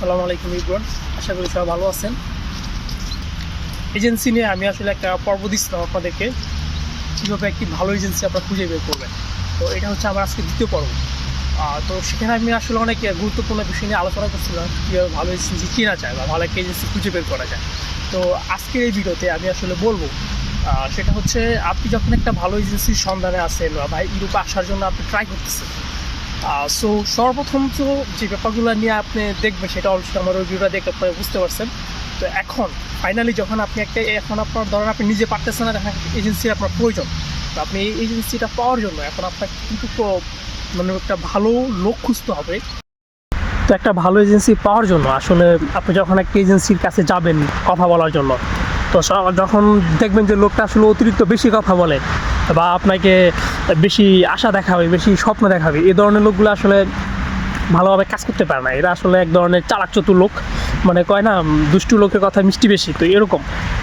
আসসালামু আলাইকুম ইব্রান আশা করি সবাই ভালো আছেন। এজেন্সি নিয়ে আমি আসলে একটা পর্ব দিচ্ছিলাম আপনাদেরকে। কীভাবে একটি ভালো এজেন্সি আপনারা খুঁজে বের করবেন। তো এটা হচ্ছে আমার আজকে দ্বিতীয় পর্ব। তো সেখানে আমি আসলে অনেক গুরুত্বপূর্ণ বিষয় নিয়ে আলোচনা করছিলাম, কীভাবে ভালো এজেন্সি চেনা যায় বা ভালো একটা এজেন্সি খুঁজে বের করা যায়। তো আজকের এই ভিডিওতে আমি আসলে বলব সেটা হচ্ছে আপনি যখন একটা ভালো এজেন্সির সন্ধানে আছেন বা ইউরোপে আসার জন্য আপনি ট্রাই করতেছেন সো সর্বপ্রথম তো যে ব্যাপারগুলো নিয়ে আপনি দেখবেন, সেটা অবশ্যই আমার রিভিউটা দেখে আপনারা বুঝতে পারছেন। তো এখন ফাইনালি যখন আপনি একটা, এখন আপনার ধরেন আপনি নিজে পারতেছেন না, দেখেন এজেন্সির আপনার প্রয়োজন। তো আপনি এই এজেন্সিটা পাওয়ার জন্য এখন আপনাকে কিন্তু মানে একটা ভালো লোক খুঁজতে হবে। তো একটা ভালো এজেন্সি পাওয়ার জন্য, আসলে আপনি যখন একটা এজেন্সির কাছে যাবেন কথা বলার জন্য, তো যখন দেখবেন যে লোকটা আসলে অতিরিক্ত বেশি কথা বলে, বা আপনাকে বেশি আশা দেখাবে, বেশি স্বপ্ন দেখাবে। এ ধরনের লোকগুলো আসলে ভালোভাবে কাজ করতে পারে না। এরা আসলে এক ধরনের চালাক চতুর লোক। মানে কয় না, দুষ্টু লোকের কথা মিষ্টি বেশি, তো এরকম।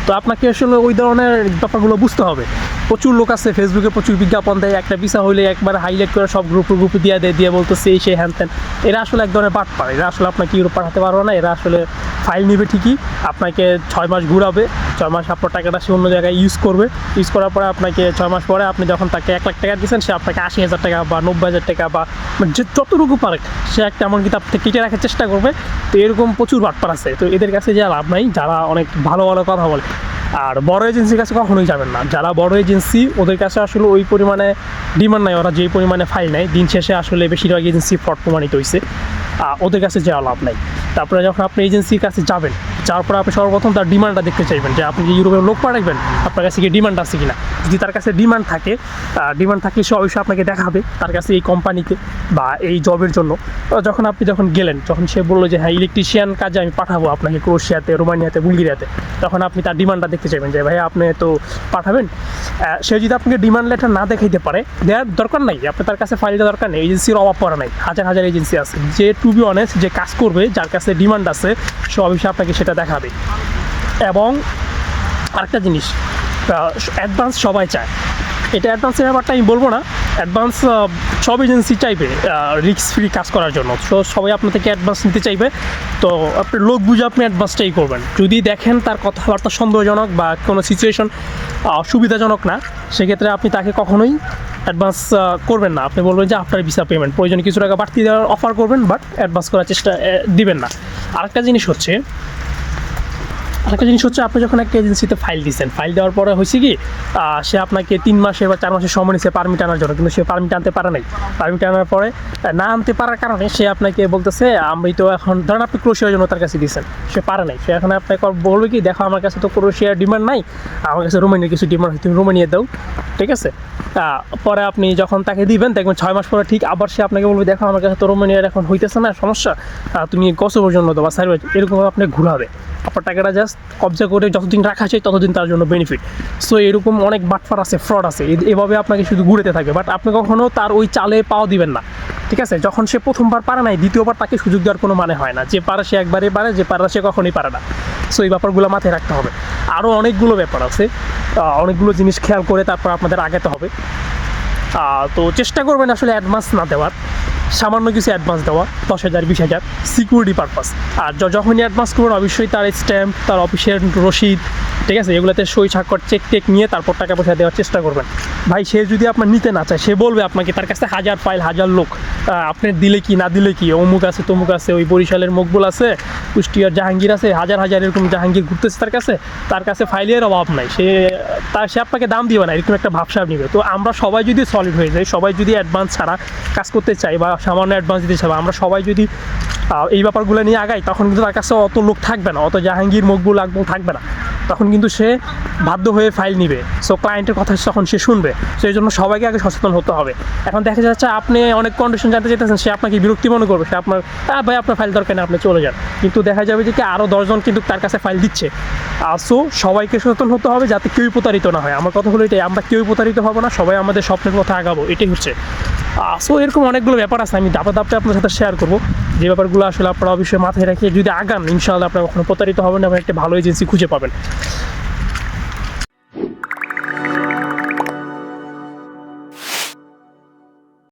তো আপনাকে আসলে ওই ধরনের ব্যাপারগুলো বুঝতে হবে। প্রচুর লোক আছে ফেসবুকে প্রচুর বিজ্ঞাপন দেয়, একটা ভিসা হইলে একবার হাইলাইট করে সব গ্রুপে গ্রুপে দিয়ে দেয়, দিয়ে বলতো সেই সেই হ্যান ত্যান। এরা আসলে এক ধরনের পাঠ পারে এরা আসলে আপনাকে ইউরোপ পাঠাতে পারবে না, এরা আসলে ফাইল নিবে ঠিকই, আপনাকে ছয় মাস ঘুরাবে, ছয় মাস আপনার টাকাটা সে অন্য জায়গায় ইউজ করবে। ইউজ করার পরে আপনাকে ছয় মাস পরে আপনি যখন তাকে এক লাখ টাকা দিচ্ছেন, সে আপনাকে আশি হাজার টাকা বা নব্বই হাজার টাকা বা মানে যে যতটুকু পারে, সে একটা এমন কিতাব থেকে কেটে রাখার চেষ্টা করবে। তো এরকম প্রচুর বাটপার আছে। তো এদের কাছে যা লাভ নাই, যারা অনেক ভালো ভালো কথা বলে। আর বড় এজেন্সির কাছে কখনোই যাবেন না। যারা বড় এজেন্সি ওদের কাছে আসলে ওই পরিমাণে ডিমান্ড নাই। ওরা যেই পরিমাণে ফাইল নেয়, দিন শেষে আসলে বেশিরভাগ এজেন্সি ফ্রড প্রমাণিত হয়েছে ওদের কাছে যাওয়া লাভ নাই। তারপরে যখন আপনি এজেন্সির কাছে যাবেন যাওয়ার পরে আপনি সর্বপ্রথম তার ডিমান্ডটা দেখতে চাইবেন যে আপনি যে ইউরোপের লোক পাঠাবেন আপনার কাছে কি ডিমান্ড আছে কিনা? যদি তার কাছে ডিমান্ড থাকে ডিমান্ড থাকলে সে অবশ্যই আপনাকে দেখাবে তার কাছে এই কোম্পানিতে বা এই জবের জন্য। যখন আপনি যখন গেলেন, যখন সে বলল যে হ্যাঁ ইলেকট্রিশিয়ান কাজে আমি পাঠাবো আপনাকে ক্রোশিয়াতে রোমানিয়াতে, বুলগেরিয়াতে। তখন আপনি তার ডিমান্ডটা দেখতে চাইবেন যে ভাই আপনি তো পাঠাবেন? সে যদি আপনাকে ডিমান্ড লেটার না দেখাইতে পারে দেওয়ার দরকার নাই। আপনি তার কাছে ফাইল ফাইলটা দরকার নেই, এজেন্সির অভাব পড়া নাই। হাজার হাজার এজেন্সি আছে। যে টু বি অনেস্ট যে কাজ করবে, যার কাছে ডিমান্ড আছে, সে অবশ্যই আপনাকে সেটা দেখাবে। এবং আরেকটা জিনিস অ্যাডভান্স সবাই চায়। এটা অ্যাডভান্সের ব্যাপারটা আমি বলব না। অ্যাডভান্স সব এজেন্সি চাইবে রিস্ক ফ্রি কাজ করার জন্য। তো সবাই আপনার থেকে অ্যাডভান্স নিতে চাইবে। তো, আপনি লোক বুঝে আপনি অ্যাডভান্সটাই করবেন। যদি দেখেন তার কথাবার্তা সন্দেহজনক বা কোনো সিচুয়েশন সুবিধাজনক না, সেক্ষেত্রে আপনি তাকে কখনোই অ্যাডভান্স করবেন না। আপনি বলবেন যে আফটার ভিসা পেমেন্ট প্রয়োজনে কিছু টাকা বাড়তি দেওয়ার অফার করবেন বাট অ্যাডভান্স করার চেষ্টা দিবেন না। আরেকটা জিনিস হচ্ছে আরেকটা জিনিস হচ্ছে আপনি যখন একটা এজেন্সিতে ফাইল দিচ্ছেন ফাইল দেওয়ার পরে হয়েছে কি সে আপনাকে তিন মাসে বা চার মাসের সময় নিচ্ছে পারমিট আনার জন্য, কিন্তু সে পারমিট আনতে পারে নাই। পারমিট আনার পরে না আনতে পারার কারণে সে আপনাকে বলতেছে, আমি তো এখন, ধরেন আপনি ক্রোশিয়ার জন্য তার কাছে দিচ্ছেন সে পারে নাই। সে এখন আপনাকে বলবে কি, দেখো, আমার কাছে তো ক্রোশিয়ার ডিমান্ড নাই, আমার কাছে রোমানিয়ার কিছু ডিমান্ড তুমি রোমানিয়া দাও। ঠিক আছে? পরে আপনি যখন তাকে দিবেন, দেখবেন ছয় মাস পরে ঠিক আবার সে আপনাকে বলবে, দেখো, আমার কাছে তো রোমানিয়ার এখন হইতেছে না, সমস্যা তুমি কসোভোর জন্য দাও বা সার্ভে এরকম আপনি ঘুরাবে। আপনার টাকাটা জাস্ট কবজা করে যতদিন রাখা চাই ততদিন তার জন্য বেনিফিট সো এরকম অনেক বাটফার আছে ফ্রড আছে। এভাবে আপনাকে শুধু ঘুরেতে থাকে। বাট আপনি কখনো তার ওই চালে পাওয়া দিবেন না। ঠিক আছে? যখন সে প্রথমবার পারে নাই, দ্বিতীয়বার তাকে সুযোগ দেওয়ার কোনো মানে হয় না। যে পারে, সে একবারই পারে, যে পারে, সে কখনোই পারে না। সো এই ব্যাপারগুলো মাথায় রাখতে হবে। আরও অনেকগুলো ব্যাপার আছে। অনেকগুলো জিনিস খেয়াল করে তারপর আপনাদের আগাতে হবে। তো চেষ্টা করবেন আসলে অ্যাডভান্স না দেওয়ার। সামান্য কিছু অ্যাডভান্স দেওয়া, দশ হাজার, বিশ হাজার সিকিউরিটি পারপাস আর যখনই অ্যাডভান্স করবেন, অবশ্যই তার স্ট্যাম্প তার অফিসের রসিদ ঠিক আছে? এগুলোতে সই স্বাক্ষর চেক টেক নিয়ে তারপর টাকা পয়সা দেওয়ার চেষ্টা করবেন। ভাই, সে যদি আপনার নিতে না চায়, সে বলবে আপনাকে, তার কাছে হাজার ফাইল হাজার লোক আপনি দিলে কি, না দিলে কি? অমুক আছে, তমুক আছে, ওই বরিশালের মকবুল আছে, কুষ্টিয়ার জাহাঙ্গীর আছে, হাজার হাজার এরকম জাহাঙ্গীর ঘুরতেছে তার কাছে তার কাছে ফাইলের অভাব নাই। সে তার সে আপনাকে দাম দিবে না, এরকম একটা ভাবসাব নিবে। তো আমরা সবাই যদি সলিড হয়ে যাই, সবাই যদি অ্যাডভান্স ছাড়া কাজ করতে চাই বা সামান্য অ্যাডভান্স দিতে চাই আমরা সবাই যদি এই ব্যাপারগুলো নিয়ে আগাই, তখন কিন্তু তার কাছে অত লোক থাকবে না, অত জাহাঙ্গীর, মকবুল আকবুল থাকবে না। তখন কিন্তু সে বাধ্য হয়ে ফাইল নিবে। সো ক্লায়েন্টের কথা তখন সে শুনবে। সেই জন্য সবাইকে আগে সচেতন হতে হবে। এখন দেখা যাচ্ছে আপনি অনেক কন্ডিশন জানতে চাইতেছেন সে আপনাকে বিরক্তি মনে করবে। সে আপনার "আহ, ভাই আপনার ফাইল দরকার নেই আপনি চলে যান। কিন্তু দেখা যাবে যে কি আরও দশজন কিন্তু তার কাছে ফাইল দিচ্ছে। আর সো সবাইকে সচেতন হতে হবে যাতে কেউই প্রতারিত না হয়। আমার কথা হলো এটাই আমরা কেউই প্রতারিত হব না সবাই আমাদের স্বপ্নের কথা আগাবো। এটাই হচ্ছে। সো এরকম অনেকগুলো ব্যাপার আছে, আমি দাপা দাপটা আপনার সাথে শেয়ার করব। যে ব্যাপারগুলো আসলে আপনারা অবশ্যই মাথায় রাখে যদি আগান, ইনশাআল্লাহ আপনারা কখনো প্রতারিত হবেন এবং একটা ভালো এজেন্সি খুঁজে পাবেন।